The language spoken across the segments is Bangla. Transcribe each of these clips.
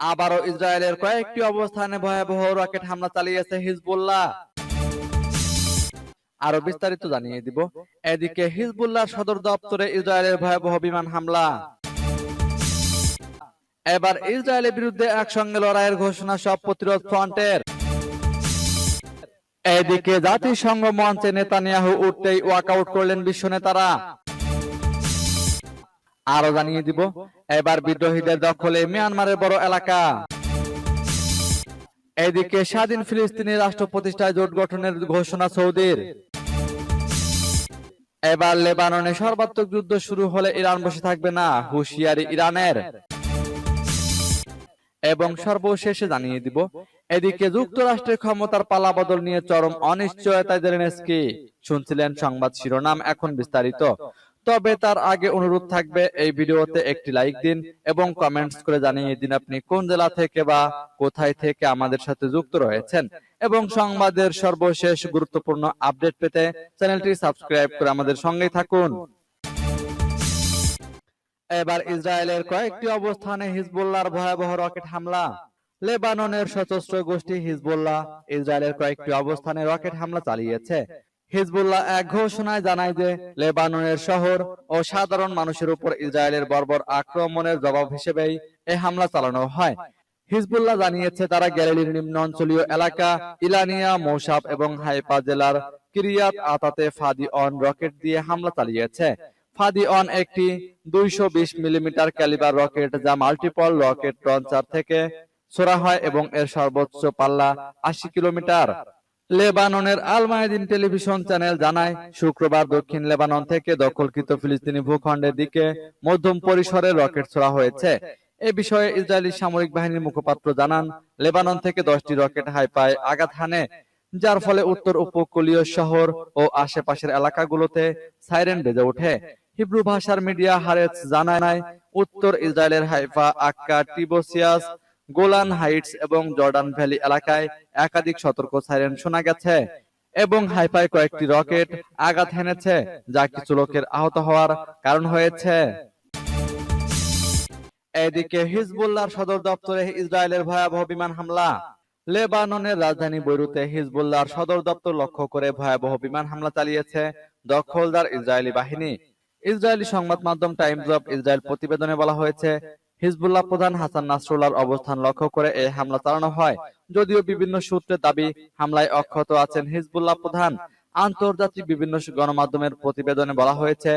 আবারও ইসরায়েলের কয়েকটি অবস্থানে ভয়াবহ রকেট হামলা চালিয়েছে হিজবুল্লাহ। আরও বিস্তারিত জানিয়ে দিব। এদিকে হিজবুল্লাহ সদর দপ্তরে ইসরায়েলের ভয়াবহ বিমান হামলা। এবার ইসরায়েলের বিরুদ্ধে একসঙ্গে লড়াইয়ের ঘোষণা সব প্রতিরোধ ফ্রন্টের। এদিকে জাতিসংঘ মঞ্চে নেতানিয়াহু উঠতেই ওয়াকআউট করলেন বিশ্ব নেতারা। আরও জানিয়ে দিব, এবার বিদ্রোহীদের দখলে মিয়ানমারের বড় এলাকা। এদিকে স্বাধীন ফিলিস্তিনি রাষ্ট্র প্রতিষ্ঠায় জোট গঠনের ঘোষণা সৌদির। এবার লেবাননে সর্বাত্মক যুদ্ধ শুরু হলে ইরান বসে থাকবে না, হুঁশিয়ারি ইরানের। এবং সর্বশেষে জানিয়ে দিব, এদিকে যুক্তরাষ্ট্রের ক্ষমতার পালা বদল নিয়ে চরম অনিশ্চয়তায় জেলেনস্কি। শুনছিলেন সংবাদ শিরোনাম, এখন বিস্তারিত। তবে তার আগে অনুরোধ থাকবে, এই ভিডিওতে একটি লাইক দিন এবং কমেন্টস করে জানিয়ে দিন আপনি কোন জেলা থেকে বা কোথায় থেকে আমাদের সাথে যুক্ত রয়েছেন। এবং সংবাদের সর্বশেষ গুরুত্বপূর্ণ আপডেট পেতে চ্যানেলটি সাবস্ক্রাইব করে আমাদের সঙ্গেই থাকুন। এবার ইসরায়েলের কয়েকটি অবস্থানে হিজবুল্লাহর ভয়াবহ রকেট হামলা। লেবাননের সশস্ত্র গোষ্ঠী হিজবুল্লাহ ইসরায়েলের কয়েকটি অবস্থানে রকেট হামলা চালিয়েছে। হিজবুল্লাহ এক ঘোষণায় জানায় যে, লেবাননের শহর ও সাধারণ মানুষের উপর ইসরায়েলের বর্বর আক্রমণের জবাব হিসেবেই এই হামলা চালানো হয়। হিজবুল্লাহ জানিয়েছে, তারা গ্যালিলির নিম্ন অঞ্চলীয় এলাকা ইলানিয়া মৌসাব এবং হাইপা জেলার কিরিয়াত আতাতে ফাদি অন রকেট দিয়ে হামলা চালিয়েছে। ফাদি অন একটি দুইশো বিশ মিলিমিটার ক্যালিবার রকেট যা মাল্টিপল রকেট লঞ্চার থেকে ছোড়া হয় এবং এর সর্বোচ্চ পাল্লা আশি কিলোমিটার। লেবাননের আল মায়াদিন টেলিভিশন চ্যানেল জানায়, শুক্রবার দক্ষিণ লেবানন থেকে দখলকৃত ফিলিস্তিনি ভূখণ্ডের দিকে মধ্যম পরিসরে রকেট ছোড়া হয়েছে। এ বিষয়ে ইসরায়েলি সামরিক বাহিনীর মুখপাত্র জানান, লেবানন থেকে দশটি রকেট হাইপায় আঘাত হানে, যার ফলে উত্তর উপকূলীয় শহর ও আশেপাশের এলাকাগুলোতে সাইরেন বেজে ওঠে। হিব্রু ভাষার মিডিয়া হারেস জানায়, উত্তর ইসরায়েলের Haifa Hakka Tiberias Golan Heights এবং জর্ডান ভ্যালি এলাকায় একাধিক সতর্ক সাইরেন শোনা গেছে এবং হাইফায় কয়েকটি রকেট আঘাত হেনেছে, যা কিছু লোকের আহত হওয়ার কারণ হয়েছে। এদিকে হিজবুল্লাহর সদর দপ্তরে ইসরায়েলের ভয়াবহ বিমান হামলা। লেবাননের রাজধানী বৈরুতে হিজবুল্লাহর সদর দপ্তর লক্ষ্য করে ভয়াবহ বিমান হামলা চালিয়েছে দখলদার ইসরায়েলি বাহিনী। ইসরায়েলি সংবাদ মাধ্যম টাইমস অফ ইসরায়েল প্রতিবেদনে বলা হয়েছে হিজবুল্লাহ প্রধান হাসান নাসরুল্লাহর অবস্থান লক্ষ্য করে এই হামলা চালানো হয়। যদিও বিভিন্ন সূত্রের দাবি, হামলায় অক্ষত আছেন হিজবুল্লাহ প্রধান। আন্তর্জাতিক বিভিন্ন গণমাধ্যমের প্রতিবেদনে বলা হয়েছে,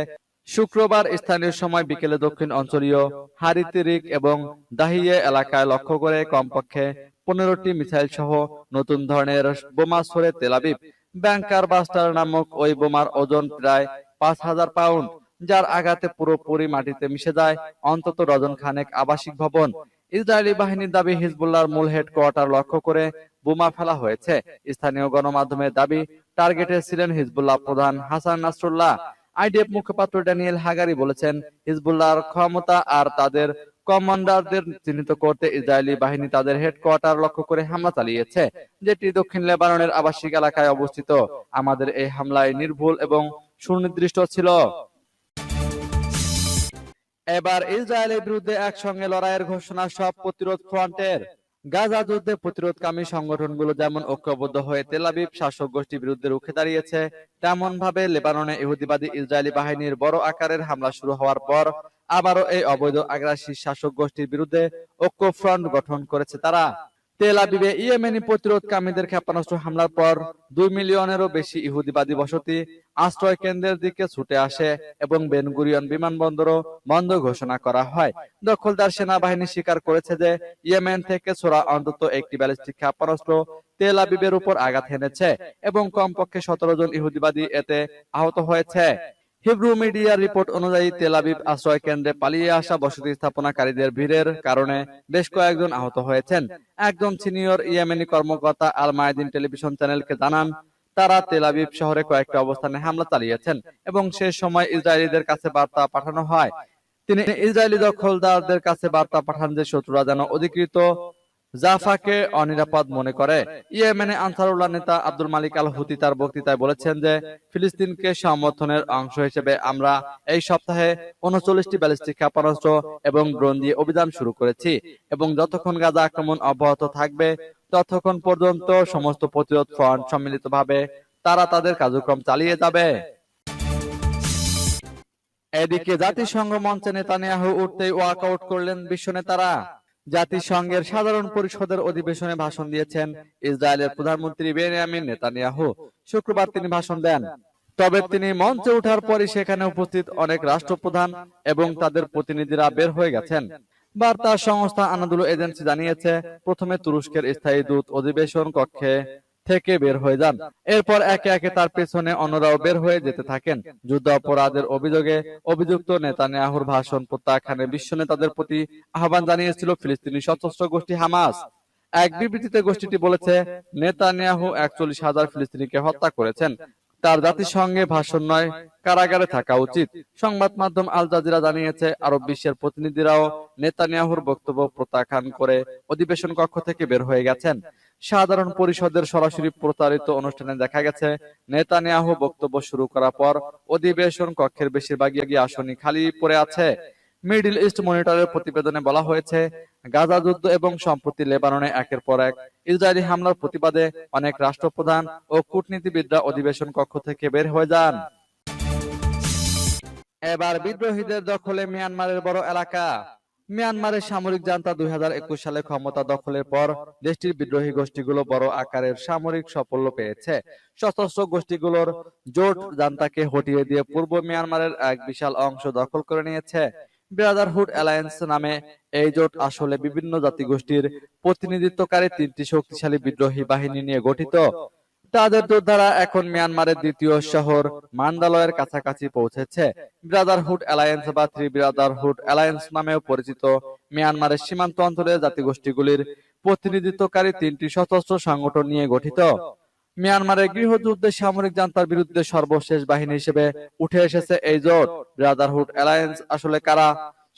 শুক্রবার স্থানীয় সময় বিকেলে দক্ষিণ অঞ্চলীয় হারিতিরিক এবং দাহিয়ে এলাকায় লক্ষ্য করে কমপক্ষে পনেরোটি মিসাইল সহ নতুন ধরনের বোমা ছড়ে তেলাবিব ব্যাংকার বাস্টার নামক ওই বোমার ওজন প্রায় পাঁচ হাজার পাউন্ড। যার আঘাতে পুরোপুরি মাটিতে মিশে যায় অন্তত ডজন খানেক আবাসিক ভবন। ইসরায়েলি বাহিনীর দাবি হিজবুল্লাহর মূল হেডকোয়ার্টার লক্ষ্য করে বোমা ফেলা হয়েছে। স্থানীয় গণমাধ্যমের দাবি টার্গেটে ছিলেন হিজবুল্লাহ প্রধান হাসান নাসরুল্লাহ। আইডিএফ মুখপাত্র ড্যানিয়েল হাগারি বলেছেন, হিজবুল্লাহর ক্ষমতা আর তাদের কমান্ডারদের চিহ্নিত করতে ইসরায়েলি বাহিনী তাদের হেডকোয়ার্টার লক্ষ্য করে হামলা চালিয়েছে, যেটি দক্ষিণ লেবাননের আবাসিক এলাকায় অবস্থিত। আমাদের এই হামলায় নির্ভুল এবং সুনির্দিষ্ট ছিল। এবার ইসরায়েলের বিরুদ্ধে একসঙ্গে লড়াইয়ের ঘোষণা সব প্রতিরোধ ফ্রন্টের। গাজা যুদ্ধে প্রতিরোধকামী সংগঠনগুলো যেমন ঐক্যবদ্ধ হয়ে তেলাবিব শাসক গোষ্ঠীর বিরুদ্ধে রুখে দাঁড়িয়েছে তেমন ভাবে লেবাননে ইহুদিবাদী ইসরায়েলি বাহিনীর বড় আকারের হামলা শুরু হওয়ার পর আবারও এই অবৈধ আগ্রাসী শাসক গোষ্ঠীর বিরুদ্ধে ঐক্য ফ্রন্ট গঠন করেছে তারা। তেল আবিবে ইয়েমেনি প্রতিরোধকামীদের ক্ষেপণাস্ত্র হামলার পর দুই মিলিয়নেরও বেশি ইহুদিবাদী বসতি আশ্রয় কেন্দ্রের দিকে ছুটে আসে এবং বেনগুরিয়ন বিমানবন্দরও বন্ধ ঘোষণা করা হয়। দখলদার সেনাবাহিনী স্বীকার করেছে যে ইয়েমেন থেকে ছোড়া অন্তত একটি ব্যালিস্টিক ক্ষেপণাস্ত্র তেল আবিবের উপর আঘাত হেনেছে এবং কমপক্ষে সতেরো জন ইহুদিবাদী এতে আহত হয়েছে। হিব্রু মিডিয়ার রিপোর্ট অনুযায়ী তেল আবিব আশ্রয় কেন্দ্রে পালিয়ে আসা বসতি স্থাপনাকারীদের ভিড়ের কারণে বেশ কয়েকজন আহত হয়েছেন। একজন সিনিয়র ইয়েমেনি কর্মকর্তা আল মায়াদিন টেলিভিশন চ্যানেলকে জানান, তারা তেল আবিব শহরে কয়েকটি অবস্থানে হামলা চালিয়েছেন এবং সে সময় ইসরায়েলিদের কাছে বার্তা পাঠানো হয়। তিনি ইসরায়েলি দখলদারদের কাছে বার্তা পাঠান যে শত্রুরা যেন অধিকৃত জাফাকে অনিরাপদ মনে করে ইয়েমেনে আনসারুল্লাহ নেতা আব্দুল মালিক আল হুতি তার বক্তৃতায় বলেছেন যে ফিলিস্তিনকে সমর্থনের অংশ হিসেবে আমরা এই সপ্তাহে উনচল্লিশটি ব্যালিস্টিক ক্ষেপণাস্ত্র এবং ড্রোন দিয়ে অভিযান শুরু করেছি এবং যতক্ষণ গাজা আক্রমণ অব্যাহত থাকবে ততক্ষণ পর্যন্ত সমস্ত প্রতিরোধ ফ্রন্ট সম্মিলিতভাবে তারা তাদের কার্যক্রম চালিয়ে যাবে। এদিকে জাতিসংঘ মঞ্চে নেতানিয়াহু উঠতেই ওয়াকআউট করলেন বিশ্ব নেতারা। জাতিসংঘের সাধারণ পরিষদের অধিবেশনে ভাষণ দিয়েছেন ইসরায়েলের প্রধানমন্ত্রী বেনিয়ামিন নেতানিয়াহু। শুক্রবার তিনি ভাষণ দেন। তবে তিনি মঞ্চে ওঠার পরই সেখানে উপস্থিত অনেক রাষ্ট্রপ্রধান এবং তাদের প্রতিনিধিরা বের হয়ে গেছেন। বার্তা সংস্থা আনাদুল এজেন্সি জানিয়েছে, প্রথমে তুরস্কের স্থায়ী দূত অধিবেশন কক্ষে থেকে বের হয়ে যান। এরপর একে একে তার পেছনে অন্যরাও বের হয়ে যেতে থাকেন। যুদ্ধ অপরাধের অভিযোগে অভিযুক্ত নেতানিয়াহুর ভাষণ প্রত্যাখ্যানে বিশ্ব নেতাদের প্রতি আহ্বান জানিয়েছিল ফিলিস্তিনি সশস্ত্র গোষ্ঠী হামাস। এক বিবৃতিতে গোষ্ঠীটি বলেছে, নেতানিয়াহু একচল্লিশ হাজার ফিলিস্তিনিকে হত্যা করেছেন। তার জাতিসংঘে ভাষণ নয়, কারাগারে থাকা উচিত। সংবাদ মাধ্যম আল জাজিরা জানিয়েছে, আরব বিশ্বের প্রতিনিধিরাও নেতানিয়াহুর বক্তব্য প্রত্যাখ্যান করে অধিবেশন কক্ষ থেকে বের হয়ে গেছেন। সাধারণ পরিষদের সরাসরি প্রচারিত অনুষ্ঠানে দেখা গেছে, নেতানিয়াহু বক্তব্য শুরু করার পর অধিবেশন কক্ষের বেশিরভাগই আসনই খালি পড়ে আছে। মিডল ইস্ট মনিটরের প্রতিবেদনে বলা হয়েছে, গাজা যুদ্ধ এবং সম্প্রতি লেবাননে একের পর এক ইসরায়েলি হামলার প্রতিবাদে অনেক রাষ্ট্রপ্রধান ও কূটনীতিবিদরা অধিবেশন কক্ষ থেকে বের হয়ে যান। এবার বিদ্রোহীদের দখলে মিয়ানমারের বড় এলাকা। মিয়ানমারের সামরিক জান্তা দুই সালে ক্ষমতা দখলের পর দেশটির বিদ্রোহী গোষ্ঠীগুলো বড় আকারের সামরিক সাফল্য পেয়েছে। সশস্ত্র গোষ্ঠীগুলোর জোট জান্তাকে হটিয়ে দিয়ে পূর্ব মিয়ানমারের এক বিশাল অংশ দখল করে নিয়েছে। ব্রাদারহুড অ্যালায়েন্স নামে এই জোট আসলে বিভিন্ন জাতিগোষ্ঠীর প্রতিনিধিত্বকারী তিনটি শক্তিশালী বিদ্রোহী বাহিনী নিয়ে গঠিত। তাদের যোদ্ধারা এখন মিয়ানমারের দ্বিতীয় শহর মান্দালয়ের কাছাকাছি পৌঁছেছে। ব্রাদারহুড অ্যালায়েন্স বা থ্রি ব্রাদারহুড অ্যালায়েন্স নামেও পরিচিত মিয়ানমারের সীমান্ত অঞ্চলের জাতিগোষ্ঠীগুলির প্রতিনিধিত্বকারী তিনটি সশস্ত্র সংগঠন নিয়ে গঠিত। মিয়ানমারের গৃহযুদ্ধে সামরিক জান্তার বিরুদ্ধে সর্বশেষ বাহিনী হিসেবে উঠে এসেছে এই জোট। ব্রাদারহুড অ্যালায়েন্স আসলে কারা,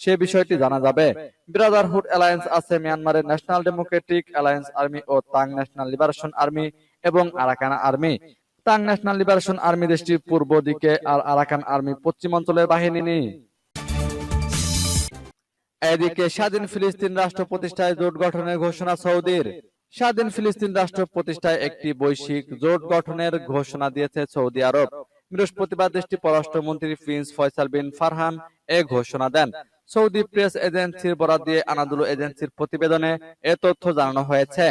সে বিষয়টি জানা যাবে। ব্রাদারহুড অ্যালায়েন্স আছে মিয়ানমারের ন্যাশনাল ডেমোক্রেটিক অ্যালায়েন্স আর্মি ও তাং ন্যাশনাল লিবারেশন আর্মি এবং Arakan Army. Ta'ang National Liberation Army দেশটির পূর্ব দিকে আর আরাকান আর্মি পশ্চিম অঞ্চলের বাহিনী নিয়ে এদিকে স্বাধীন ফিলিস্তিন রাষ্ট্র প্রতিষ্ঠায় জোট গঠনের ঘোষণা সৌদির। স্বাধীন ফিলিস্তিন রাষ্ট্র প্রতিষ্ঠায় একটি বৈশ্বিক জোট গঠনের ঘোষণা দিয়েছে সৌদি আরব। বৃহস্পতিবার দেশটির পররাষ্ট্রমন্ত্রী প্রিন্স ফয়সাল বিন ফারহান এ ঘোষণা দেন। সৌদি প্রেস এজেন্সির বরাদ দিয়ে আনাদুলু এজেন্সির প্রতিবেদনে এ তথ্য জানানো হয়েছে।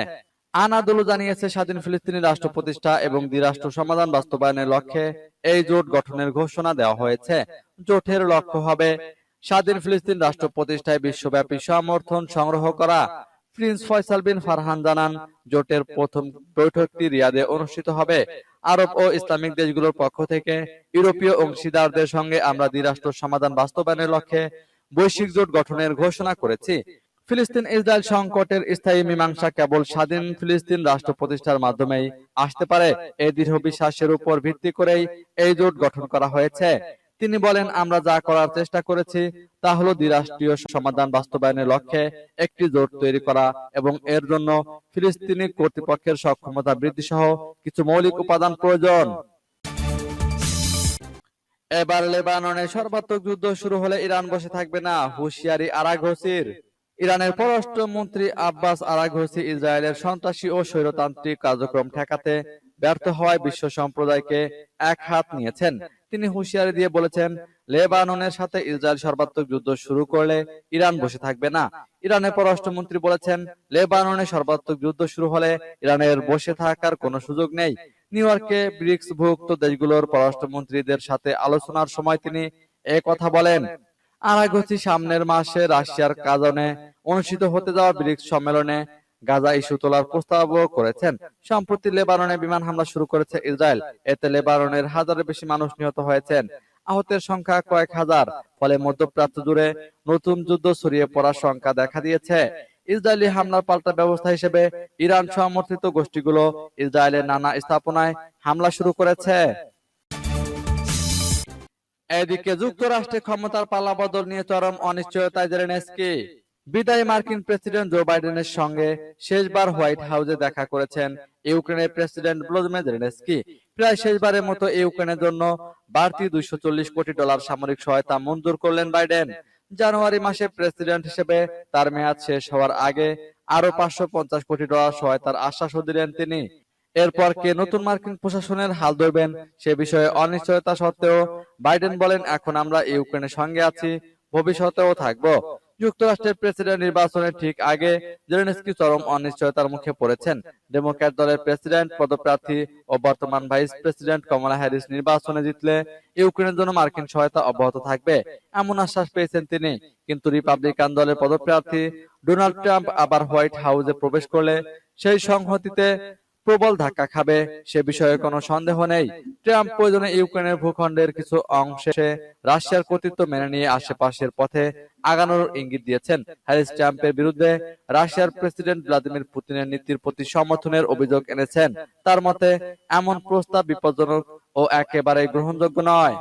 আনাদুলু জানিয়েছে, স্বাধীন ফিলিস্তিনি রাষ্ট্র প্রতিষ্ঠা এবং দ্বিরাষ্ট্র সমাধান বাস্তবায়নের লক্ষ্যে এই জোট গঠনের ঘোষণা দেওয়া হয়েছে। জোটের লক্ষ্য হবে স্বাধীন ফিলিস্তিন রাষ্ট্র প্রতিষ্ঠায় বিশ্বব্যাপী সমর্থন সংগ্রহ করা। প্রিন্স ফয়সাল বিন ফারহান জানান, জোটের প্রথম বৈঠকটি রিয়াদে অনুষ্ঠিত হবে। আরব ও ইসলামিক দেশগুলোর পক্ষ থেকে ইউরোপীয় অংশীদারদের সঙ্গে আমরা দ্বিরাষ্ট্র সমাধান বাস্তবায়নের লক্ষ্যে বৈশ্বিক জোট গঠনের ঘোষণা করেছি। ফিলিস্তিন ইসরায়েল সংকটের স্থায়ী মীমাংসা কেবল স্বাধীন ফিলিস্তিন রাষ্ট্র প্রতিষ্ঠার মাধ্যমেই আসতে পারে। এই দৃঢ় বিশ্বাসের উপর ভিত্তি করেই এই জোট গঠন করা হয়েছে। তিনি বলেন, আমরা যা করার চেষ্টা করেছি তা হলো দ্বিরাষ্ট্রীয় সমাধান বাস্তবায়নের লক্ষ্যে একটি জোট তৈরি করা এবং এর জন্য ফিলিস্তিনি কর্তৃপক্ষের সক্ষমতা বৃদ্ধি সহ কিছু মৌলিক উপাদান প্রয়োজন। এবার লেবাননে সর্বাত্মক যুদ্ধ শুরু হলে ইরান বসে থাকবে না, হুঁশিয়ারি আরাঘসির ইরানের পররাষ্ট্রমন্ত্রী আব্বাস আরাঘসি ইসরায়েলের সন্ত্রাসী ও স্বৈরতান্ত্রিক কার্যক্রম ঠেকাতে ব্যর্থ হওয়ায় বিশ্ব সম্প্রদায়কে এক হাত নিয়েছেন। তিনি হুঁশিয়ারি দিয়ে বলেছেন লেবাননের সাথে ইসরায়েল সর্বাত্মক যুদ্ধ শুরু করলে ইরান বসে থাকবে না। ইরানের পররাষ্ট্রমন্ত্রী বলেছেন লেবাননে সর্বাত্মক যুদ্ধ শুরু হলে ইরানের বসে থাকার কোনো সুযোগ নেই। নিউ ইয়র্কে ব্রিক্স ভুক্ত দেশগুলোর পররাষ্ট্রমন্ত্রীদের সাথে আলোচনার সময় তিনি এ কথা বলেন। আরাগছি সামনের মাসে রাশিয়ার কাজনে অনুষ্ঠিত হতে যাওয়া ব্রিক্স সম্মেলনে গাজা ইস্যু তোলার প্রস্তাবও করেছেন। সম্প্রতি লেবাননে বিমান হামলা শুরু করেছে ইসরায়েল। এতে লেবাননের হাজারের বেশি মানুষ নিহত হয়েছেন। আহতের সংখ্যা কয়েক হাজার। ফলে মধ্যপ্রাচ্য জুড়ে নতুন যুদ্ধ ছড়িয়ে পড়ার সংখ্যা দেখা দিয়েছে। ইসরায়েলি হামলার পাল্টা ব্যবস্থা হিসেবে ইরান সমর্থিত গোষ্ঠীগুলো ইসরায়েলের নানা স্থাপনায় হামলা শুরু করেছে। এদিকে যুক্তরাষ্ট্রে ক্ষমতার পাল্লা বদল নিয়ে চরম অনিশ্চয়তায় জেলেনস্কি। বিদায়ী মার্কিন প্রেসিডেন্ট জো বাইডেনের সঙ্গে শেষবার হোয়াইট হাউসে দেখা করেছেন ইউক্রেনের প্রেসিডেন্ট ভলোদিমির জেলেনস্কি। প্রায় শেষবারের মতো ইউক্রেনের জন্য বাড়তি দুইশো কোটি ডলার সামরিক সহায়তা মঞ্জুর করলেন বাইডেন। জানুয়ারি মাসে প্রেসিডেন্ট হিসেবে তার মেয়াদ শেষ হওয়ার আগে আরও পাঁচশো পঞ্চাশ কোটি ডলার সহায়তার আশ্বাসও দিলেন তিনি। এরপর কে নতুন মার্কিন প্রশাসনের হাল ধরবেন সে বিষয়ে অনিশ্চয়তা সত্ত্বেও বাইডেন বলেন, এখন আমরা ইউক্রেনের সঙ্গে আছি, ভবিষ্যতেও থাকব। যুক্তরাষ্ট্রের প্রেসিডেন্ট নির্বাচনের ঠিক আগে জেলেনস্কি চরম অনিশ্চয়তার মুখে পড়েছেন। ডেমোক্র্যাট দলের প্রেসিডেন্ট, পদপ্রার্থী ও বর্তমান ভাইস প্রেসিডেন্ট কমলা হ্যারিস নির্বাচনে জিতলে ইউক্রেনের জন্য মার্কিন সহায়তা অব্যাহত থাকবে, এমন আশ্বাস পেয়েছেন তিনি। কিন্তু রিপাবলিকান দলের পদপ্রার্থী ডোনাল্ড ট্রাম্প আবার হোয়াইট হাউসে প্রবেশ করলে সেই সংহতিতে প্রবল ধাক্কা খাবে। সে বিষয়ে কোনো সন্দেহ নেই। ট্রাম্প প্রয়োজনে ইউক্রেনের ভূখণ্ডের কিছু অংশে রাশিয়ার কর্তৃত্ব মেনে নিয়ে আশেপাশের পথে আগানোর ইঙ্গিত দিয়েছেন। হ্যারিস ট্রাম্পের বিরুদ্ধে রাশিয়ার প্রেসিডেন্ট ভ্লাদিমির পুতিনের নীতির প্রতি সমর্থনের অভিযোগ এনেছেন। তার মতে এমন প্রস্তাব বিপজ্জনক ও একেবারে গ্রহণযোগ্য নয়।